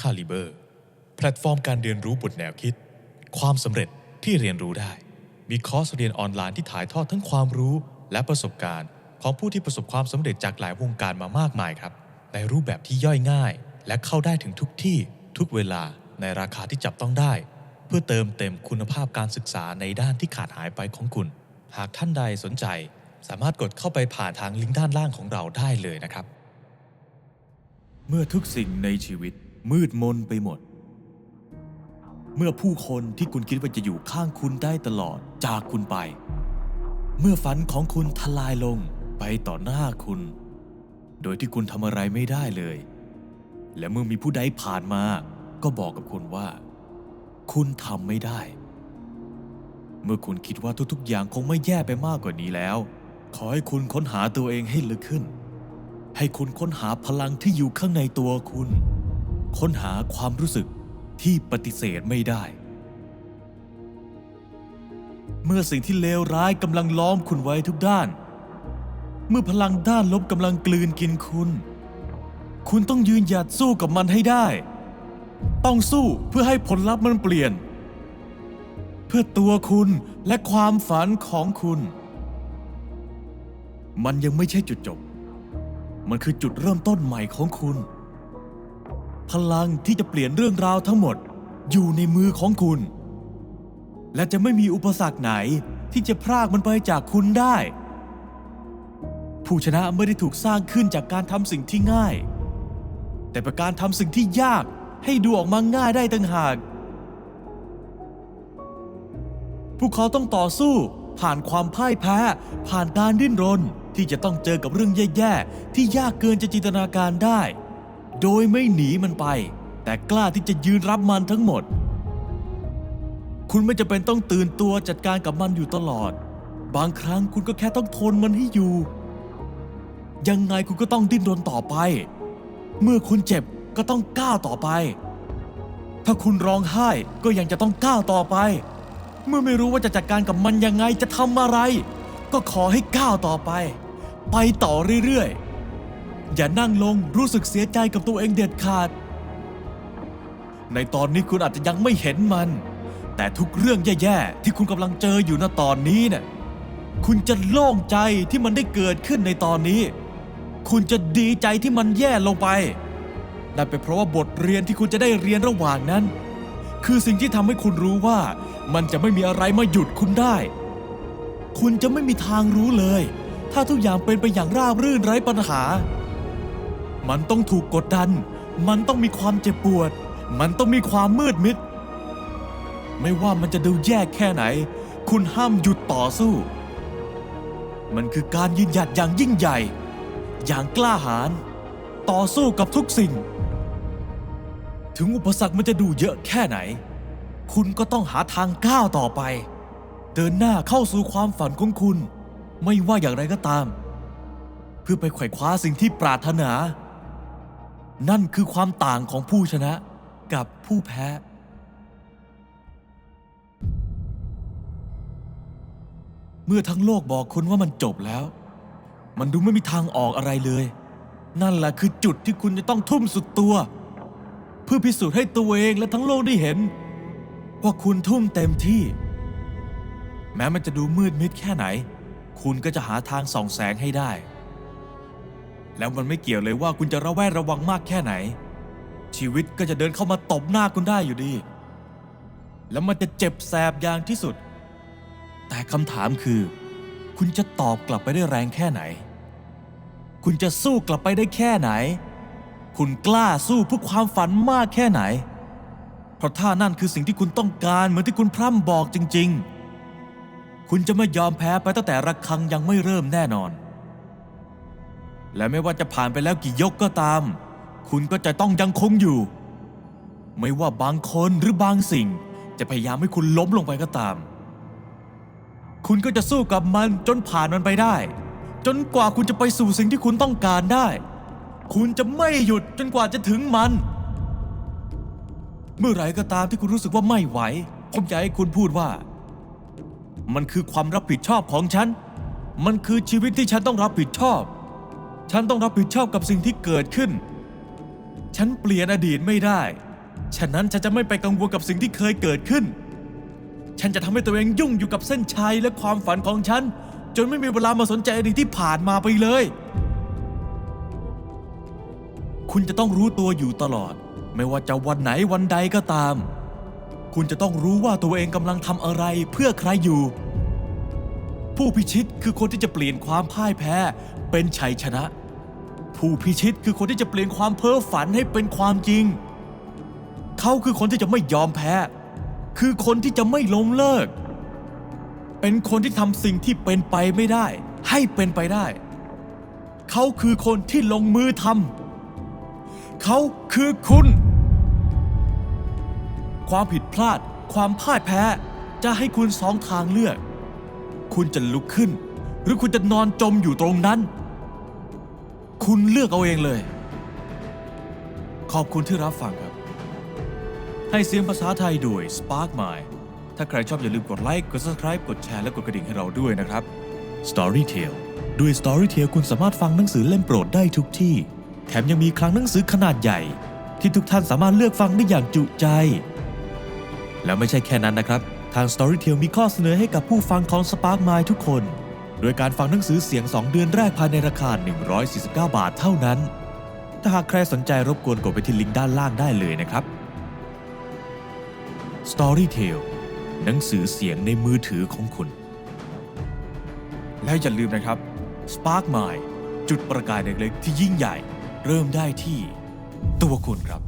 คาลิเบอร์ แพลตฟอร์มการเรียนรู้บทแนวคิด ความสำเร็จที่เรียนรู้ได้ มีคอร์สเรียนออนไลน์ที่ถ่ายทอดทั้งความรู้และประสบการณ์ ของผู้ที่ประสบความสำเร็จจากหลายวงการมามากมายครับ ในรูปแบบที่ย่อยง่าย และเข้าได้ถึงทุกที่ทุกเวลาในราคาที่จับต้องได้ เพื่อเติมเต็มคุณภาพการศึกษาในด้านที่ขาดหายไปของคุณ หากท่านใดสนใจ สามารถกดเข้าไปผ่านทางลิงก์ด้านล่างของเราได้เลยนะครับ เมื่อทุกสิ่งในชีวิต มืดมนไปหมด เมื่อผู้คนที่คุณคิดว่าจะอยู่ข้างคุณได้ตลอดจากคุณไป เมื่อฝันของคุณทลายลงไปต่อหน้าคุณ โดยที่คุณทำอะไรไม่ได้เลย และเมื่อมีผู้ใดผ่านมาก็บอกกับคุณว่า คุณทำไม่ได้ เมื่อคุณคิดว่าทุกๆ อย่างคงไม่แย่ไปมากกว่านี้แล้ว ขอให้คุณค้นหาตัวเองให้ลึกขึ้น ให้คุณค้นหาพลังที่อยู่ข้างในตัวคุณ ค้นหาความรู้สึกที่ปฏิเสธไม่ได้ เมื่อสิ่งที่เลวร้ายกำลังล้อมคุณไว้ทุกด้าน เมื่อพลังด้านลบกำลังกลืนกินคุณ คุณต้องยืนหยัดสู้กับมันให้ได้ ต้องสู้เพื่อให้ผลลัพธ์มันเปลี่ยน เพื่อตัวคุณและความฝันของคุณ มันยังไม่ใช่จุดจบ มันคือจุดเริ่มต้นใหม่ของคุณ พลังที่จะเปลี่ยนเรื่องราวทั้งหมดอยู่ในมือของคุณ และจะไม่มีอุปสรรคไหนที่จะพรากมันไปจากคุณได้ ผู้ชนะไม่ได้ถูกสร้างขึ้นจากการทำสิ่งที่ง่าย แต่เป็นการทำสิ่งที่ยากให้ดูออกมาง่ายได้ต่างหาก พวกเขาต้องต่อสู้ผ่านความพ่ายแพ้ ผ่านการดิ้นรนที่จะต้องเจอกับเรื่องแย่ๆที่ยากเกินจะจินตนาการได้ โดยไม่หนีมันไป แต่กล้าที่จะยืนรับมันทั้งหมด คุณไม่จะเป็นต้องตื่นตัวจัดการกับมันอยู่ตลอด บางครั้งคุณก็แค่ต้องทนมันให้อยู่ ยังไงคุณก็ต้องดิ้นรนต่อไป เมื่อคุณเจ็บก็ต้องก้าวต่อไป ถ้าคุณร้องไห้ก็ยังจะต้องก้าวต่อไป เมื่อไม่รู้ว่าจะจัดการกับมันยังไงจะทำอะไร ก็ขอให้ก้าวต่อไป ไปต่อเรื่อยๆ อย่านั่งลงรู้สึกเสียใจกับตัวเองเด็ดขาด ในตอนนี้คุณอาจจะยังไม่เห็นมัน แต่ทุกเรื่องแย่ๆที่คุณกำลังเจออยู่ณตอนนี้เนี่ยคุณจะโล่งใจที่มันได้เกิดขึ้นในตอนนี้ คุณจะดีใจที่มันแย่ลงไปนั่นเป็นเพราะว่าบทเรียนที่คุณจะได้เรียนระหว่างนั้น คือสิ่งที่ทำให้คุณรู้ว่า มันจะไม่มีอะไรมาหยุดคุณได้ คุณจะไม่มีทางรู้เลย ถ้าทุกอย่างเป็นไปอย่างราบรื่นไร้ปัญหา มันต้องถูกกดดัน มันต้องมีความเจ็บปวด มันต้องมีความมืดมิด ไม่ว่ามันจะดูแย่แค่ไหน คุณห้ามหยุดต่อสู้ มันคือการยืนหยัดอย่างยิ่งใหญ่ อย่างกล้าหาญต่อสู้กับทุกสิ่ง ถึงอุปสรรคมันจะดูเยอะแค่ไหน คุณก็ต้องหาทางก้าวต่อไป เดินหน้าเข้าสู่ความฝันของคุณ ไม่ว่าอย่างไรก็ตาม เพื่อไปไขว่คว้าสิ่งที่ปรารถนา นั่นคือความต่างของผู้ชนะกับผู้แพ้ เมื่อทั้งโลกบอกคุณว่ามันจบแล้ว มันดูไม่มีทางออกอะไรเลย นั่นแหละคือจุดที่คุณจะต้องทุ่มสุดตัว เพื่อพิสูจน์ให้ตัวเองและทั้งโลกได้เห็น ว่าคุณทุ่มเต็มที่ แม้มันจะดูมืดมิดแค่ไหน คุณก็จะหาทางส่องแสงให้ได้ แล้วมันไม่เกี่ยวเลยว่าคุณจะระแวดระวังมากแค่ไหน ชีวิตก็จะเดินเข้ามาตบหน้าคุณได้อยู่ดี แล้วมันจะเจ็บแสบอย่างที่สุด แต่คำถามคือ คุณจะตอบกลับไปได้แรงแค่ไหน คุณจะสู้กลับไปได้แค่ไหน คุณกล้าสู้เพื่อความฝันมากแค่ไหน เพราะถ้านั่นคือสิ่งที่คุณต้องการเหมือนที่คุณพร่ำบอกจริง ๆ คุณจะไม่ยอมแพ้ไปตั้งแต่ระฆังยังไม่เริ่มแน่นอน และไม่ว่าจะผ่านไปแล้วกี่ยกก็ตาม คุณก็จะต้องยังคงอยู่ ไม่ว่าบางคนหรือบางสิ่ง จะพยายามให้คุณล้มลงไปก็ตาม คุณก็จะสู้กับมันจนผ่านมันไปได้ จนกว่าคุณจะไปสู่สิ่งที่คุณต้องการได้ คุณจะไม่หยุดจนกว่าจะถึงมัน เมื่อไหร่ก็ตามที่คุณรู้สึกว่าไม่ไหว ผมอยากให้คุณพูดว่า มันคือความรับผิดชอบของฉัน มันคือชีวิตที่ฉันต้องรับผิดชอบ ฉันต้องรับผิดชอบกับสิ่งที่เกิดขึ้น ฉันเปลี่ยนอดีตไม่ได้ ฉะนั้นฉันจะไม่ไปกังวลกับสิ่งที่เคยเกิดขึ้น ฉันจะทำให้ตัวเองยุ่งอยู่กับเส้นชัยและความฝันของฉัน จนไม่มีเวลามาสนใจอดีตที่ผ่านมาไปเลย คุณจะต้องรู้ตัวอยู่ตลอด ไม่ว่าจะวันไหนวันใดก็ตาม คุณจะต้องรู้ว่าตัวเองกำลังทำอะไรเพื่อใครอยู่ ผู้พิชิตคือคนที่จะเปลี่ยนความพ่ายแพ้ เป็นชัยชนะ ผู้พิชิตคือคนที่จะเปลี่ยนความเพ้อฝันให้เป็นความจริง เขาคือคนที่จะไม่ยอมแพ้ คือคนที่จะไม่ล้มเลิก เป็นคนที่ทำสิ่งที่เป็นไปไม่ได้ ให้เป็นไปได้ เขาคือคนที่ลงมือทำเขาคือคุณ ความผิดพลาด ความพ่ายแพ้จะให้คุณสองทางเลือก คุณจะลุกขึ้น หรือคุณจะนอนจมอยู่ตรงนั้น คุณเลือกเอาเองเลย ขอบคุณที่รับฟังครับ ให้เสียงภาษาไทยโดย Spark Mind ถ้าใครชอบอย่าลืมกดไลค์กด subscribe กดแชร์และกดกระดิ่งให้เราด้วยนะครับ Storytel ด้วย Storytel คุณสามารถฟังหนังสือเล่มโปรดได้ทุกที่ แถมยังมีคลังหนังสือขนาดใหญ่ ที่ทุกท่านสามารถเลือกฟังได้อย่างจุใจ แล้วไม่ใช่แค่นั้นนะครับ ทาง Storytel มีข้อเสนอให้กับผู้ฟังของ Spark Mind ทุกคน โดยการฟังหนังสือเสียง 2 เดือนแรกภายในราคา 149 บาทเท่านั้น ถ้าหากใครสนใจรบกวนกดไปที่ลิงก์ด้านล่างได้เลยนะครับ Storytel หนังสือเสียงในมือถือของคุณ และอย่าลืมนะครับ Spark Mind จุดประกายเล็กๆที่ยิ่งใหญ่ เริ่มได้ที่ ตัวคุณครับ